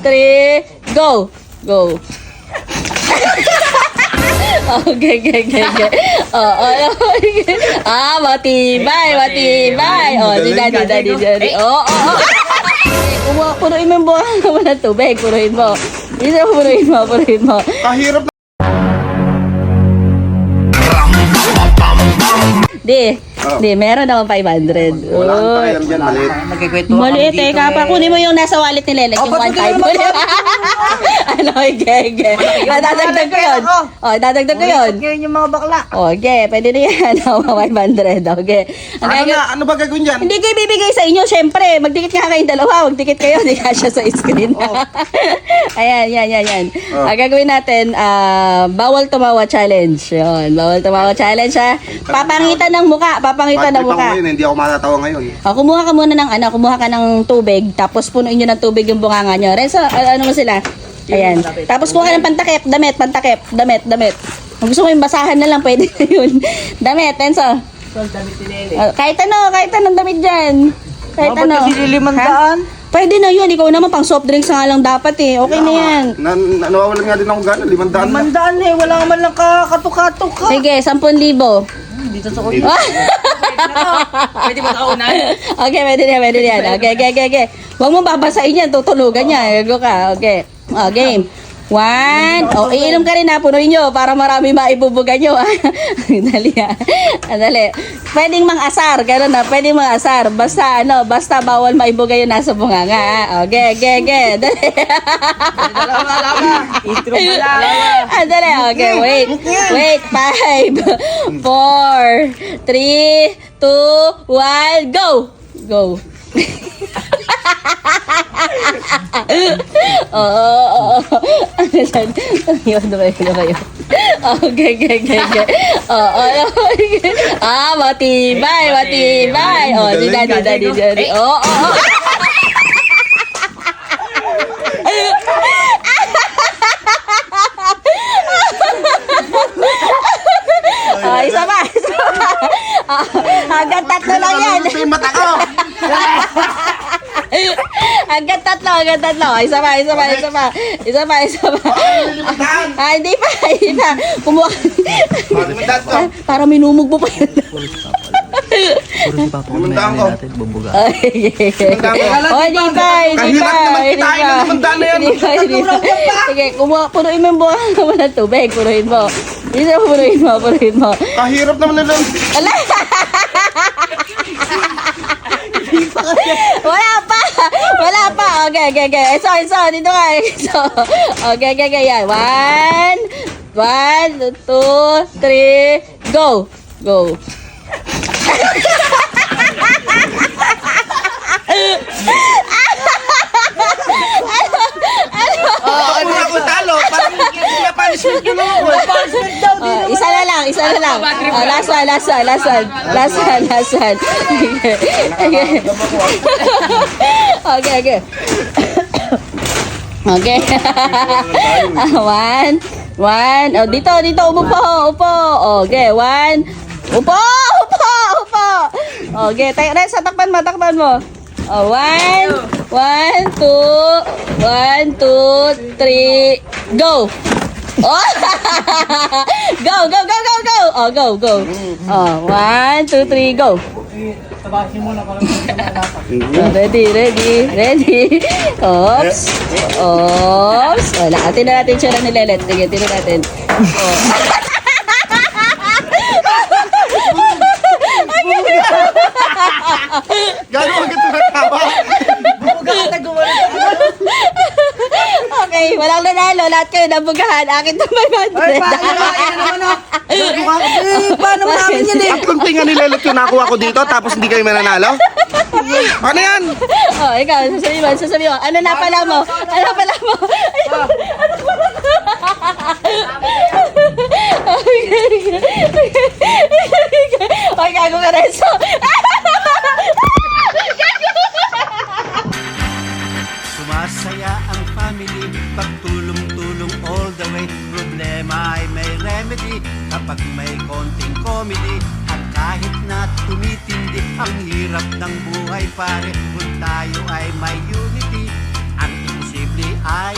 three, go! Go! okay, okay, okay, okay. Oh, oh, okay. Ah, matibay, matibay. Oh, di daddy, daddy, daddy. Oh, oh, oh. Kumuha, punuin mo yung buwan mo ng tubig. Punuin mo. Isa, punuin mo, punuin mo. Kahirap na. Di, Oh. di, meron naman 500. Wala kang Uy. pakialam dyan, maliit. Nagkikwentuhan Maliit eh, kapa. Kunin mo yung nasa wallet ni Lelek, yung Oh, ba't 1.5. hindi ano, okay, okay. Ah, dadagdag ko yun. ako. Oh, dadagdag ko yun. Ngayon yung mga bakla. Okay, pwede na yan. Oh, 500. Okay. Ang Ano gagawin- na? Ano ba gagawin dyan? Hindi ko ibibigay sa inyo, syempre. Magdikit nga kayong dalawa. Magdikit kayo, hindi ka siya sa screen. ayan, yan, yan, yan. Oh. Ang gagawin natin, ah, bawal tumawa challenge. Yun, bawal tumawa challenge ha. Papangitan ng muka, papangitan ng Bakit ako muka. ngayon, hindi ako matatawa ngayon. Oh, kumuha ka muna ng ano, kumuha ka ng tubig, tapos punuin nyo ng tubig yung bunganga nyo. Renzo, a- ano mo sila? Ayan. Tapos kuha ka ng pantakip, damit, pantakip, damit, damit. Kung gusto mo yung basahan na lang, pwede na yun. damit, Renzo. Oh, kahit ano, kahit anong damit dyan. Kahit Dapat ano. Ha? Pwede na yun, ikaw naman pang soft drinks nga lang dapat eh. Okay na yan. Na, na, nawawalan nga din ako gano'n, limandaan na. Limandaan eh. Wala man lang kakatok-katok ka. Sige, 10,000. Dito sa Dito. Pwede ba kaunan? okay, pwede na, pwede na. Okay, okay, okay, okay. Huwag mo babasahin yan, tutulugan niya. Gago ka. Okay. Oh, game. One. Oh, iinom ka rin ha, punuin nyo para marami maibubugan nyo. ah. Dali ha. Dali. Pwedeng mang asar, gano'n na. Pwedeng mang asar. Basta, ano, basta bawal maibuga yung nasa bunganga. ha. Dali. Dalawa, dalawa. Intro mo lang. Ah, dali. Okay, wait. Wait. Five, four, three, two, one, go! Go. Oo, oo. Ano yan? Yun, ano kayo? Okay, okay, okay, okay. Oo, okay. Ah, matibay, matibay. Oh, di daddy, daddy, daddy. Oo, oo, oo. Ah, isa pa, isa pa. Ah, hanggang tatlo lang yan. Ito yung mata ko! Hanggang tatlo, hanggang tatlo. Isa pa, isa pa, isa pa. Isa pa, isa pa. Ah, hindi pa, hindi pa. Kumuha. Ko! Para minumog mo pa yun. Limandaan ko! Ay, Limandaan ko! Oh, hindi pa, hindi pa. Kahirap naman hindi pa. na yan. Hindi pa, hindi pa. Sige, kumuha, punuin mo yung buwan mo ng tubig. Punuin mo. Isa, punuin mo, punuin mo. Kahirap naman nila. Ala! Wala pa! Wala pa! Okay, okay, okay. Eso, eso, dito ka. Eso. Okay, okay, okay. Yan. One, one, two, three, go! Go. Oh, ano ako talo? Parang kaya punishment nyo lang ako. Na lang, isa na lang. Last one, last one, last one. Last one, last one. Okay. Okay, okay. Okay. Ah, one, one. Oh, dito, dito, upo po, upo. Okay, one. Upo, upo, upo. Okay, tayo, Renzo, takpan mo, takpan mo. Oh, one, one, two, one, two, three, go. Oh! go, go, go, go, go! Oh, go, go. Oh, one, two, three, go. Oh, ready, ready, ready. Oops. Oops. Wala. Oh, tingnan natin siya ni Lelet. Sige, tingnan natin. Oh. Gano'n ang ganda ng tawa. Okay, walang nanalo. Lahat kayo nabugahan. Akin to 500. Ay, paano na? Yan naman ah. Eh, paano mo namin yan eh? Tatlong tinga nilelet yung nakuha ko dito, tapos hindi kayo mananalo? Ano yan? Oh, ikaw, sasabihin mo, sasabihin mo. Ano na pala mo? Ano na pala mo? Ano pala mo? Okay, gago ka rin. So, Masaya ang family. Pagtulong-tulong all the way. Problema ay may remedy. Kapag may konting comedy. At kahit na tumitindi Ang hirap ng buhay pare. Kung tayo ay may unity Ang imposible ay